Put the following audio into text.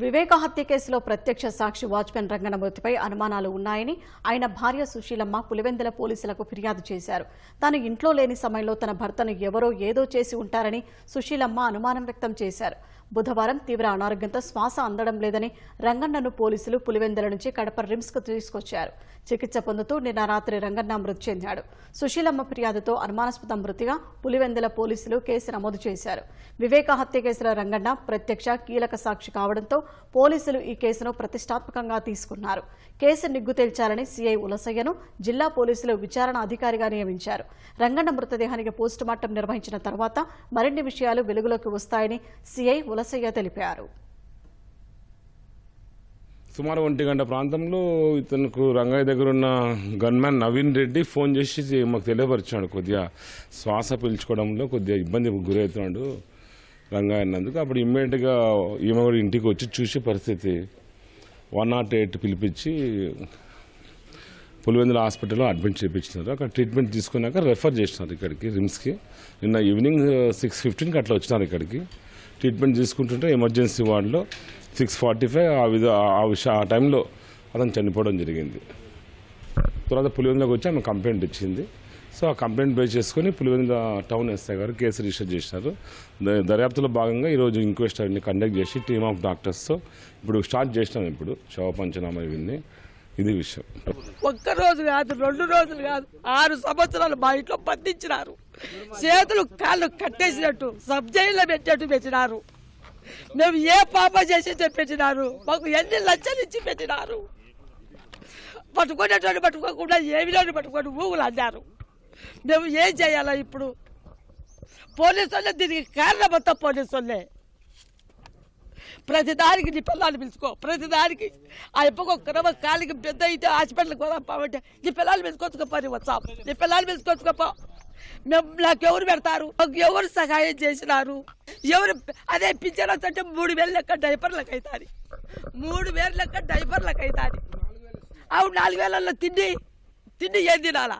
వివేక హత్య కేసులో ప్రత్యక్ష సాక్షి వాజ్పేన్ రంగన మృతిపై అనుమానాలు ఉన్నాయని ఆయన భార్య సుశీలమ్మ పులివెందుల పోలీసులకు ఫిర్యాదు చేశారు. తాను ఇంట్లో లేని సమయంలో తన భర్తను ఎవరో ఏదో చేసి ఉంటారని సుశీలమ్మ అనుమానం వ్యక్తం చేశారు. బుధవారం తీవ్ర అనారోగ్యంతో శ్వాస అందడం లేదని రంగన్నను పోలీసులు పులివెందుల నుంచి కడప రిమ్స్కు తీసుకొచ్చారు. చికిత్స పొందుతూ నిన్న రాత్రి రంగన్న మృతి చెందాడు. సుశీలమ్మ ఫిర్యాదుతో అనుమానాస్పద మృతిగా పులివెందుల పోలీసులు కేసు నమోదు చేశారు. వివేక హత్య కేసులో రంగన్న ప్రత్యక్ష కీలక సాక్షి కావడంతో పోలీసులు ఈ కేసును ప్రతిష్టాత్మకంగా తీసుకున్నారు. కేసు నిగ్గు తేల్చాలని సీఐ ఉలసయ్యను జిల్లా పోలీసులు విచారణ అధికారిగా నియమించారు. రంగన్న మృతదేహానికి పోస్టుమార్టం నిర్వహించిన తర్వాత మరిన్ని విషయాలు వెలుగులోకి వస్తాయని సీఐ తులసయ్య తెలిపారు. సుమారు ఒంటి గంట ప్రాంతంలో ఇతనుకు రంగయ్య దగ్గర ఉన్న గన్మ్యాన్ నవీన్ రెడ్డి ఫోన్ చేసి మాకు తెలియపరిచాడు కొద్దిగా శ్వాస పీల్చుకోవడంలో కొద్దిగా ఇబ్బంది గురవుతున్నాడు రంగయ్య అన్నందుకు. అప్పుడు ఇమ్మీడియట్గా ఈమె కూడా ఇంటికి వచ్చి చూసే పరిస్థితి వన్ నాట్ ఎయిట్ పిలిపించి పులివెందుల హాస్పిటల్లో అడ్మిట్ చేయించినారు అక్కడ ట్రీట్మెంట్ తీసుకున్నాక రెఫర్ చేసినారు ఇక్కడికి రిమ్స్కి. నిన్న ఈవినింగ్ సిక్స్ ఫిఫ్టీన్కి అట్లా వచ్చినారు ఇక్కడికి. ట్రీట్మెంట్ తీసుకుంటుంటే ఎమర్జెన్సీ వార్డులో సిక్స్ ఫార్టీ ఫైవ్ ఆ విధ ఆ విష ఆ టైంలో అతను చనిపోవడం జరిగింది. తర్వాత పులివెందులకు వచ్చి ఆమె కంప్లైంట్ ఇచ్చింది. సో ఆ కంప్లైంట్ బేస్ చేసుకుని పులివెందుల టౌన్ ఎస్ఐ గారు కేసు రిజిస్టర్ చేసినారు ద- దర్యాప్తులో భాగంగా ఈరోజు ఇంక్వెస్ట్ అన్ని కండక్ట్ చేసి టీమ్ ఆఫ్ డాక్టర్స్తో ఇప్పుడు స్టార్ట్ చేసినాం ఇప్పుడు శవ పంచనామా ఇవన్నీ ఇది విషయం. ఒక్క రోజు కాదు రెండు రోజులు కాదు ఆరు సంవత్సరాలు మా ఇంట్లో బంధించినారు చేతులు కాళ్ళు కట్టేసినట్టు సబ్ జైల్లో పెట్టినట్టు పెట్టినారు. మేము ఏ పాప చేసి పెట్టినారు మాకు ఎన్ని లచ్చలు ఇచ్చి పెట్టినారు? పట్టుకునేటువంటి పట్టుకోకుండా ఏమిలోని పట్టుకొని ఊగులు అన్నారు. మేము ఏం చేయాలా ఇప్పుడు? పోలీసు వాళ్ళే దీనికి కారణమంతా పోలీసు వాళ్ళే ప్రతిదానికి నీ పిల్లలు పిలుచుకో. ప్రతిదానికి ఆ ఇప్పకు క్రమ కాలికి పెద్ద అయితే హాస్పిటల్కి పోదాం పావంటే నీ పిల్లలు పిల్లల్ని నీ వచ్చాం. నీ పిల్లలు పిలుచుకొచ్చుకోపో మేము నాకు ఎవరు పెడతారు ఎవరు సహాయం చేసినారు? ఎవరు అదే పింఛన్ అంటే మూడు వేలు లెక్క డైపర్లకు అవుతుంది మూడు వేలు లెక్క డైపర్లకు అవుతుంది అవును నాలుగు వేలలో తిండి తిండి ఏం తినాలా?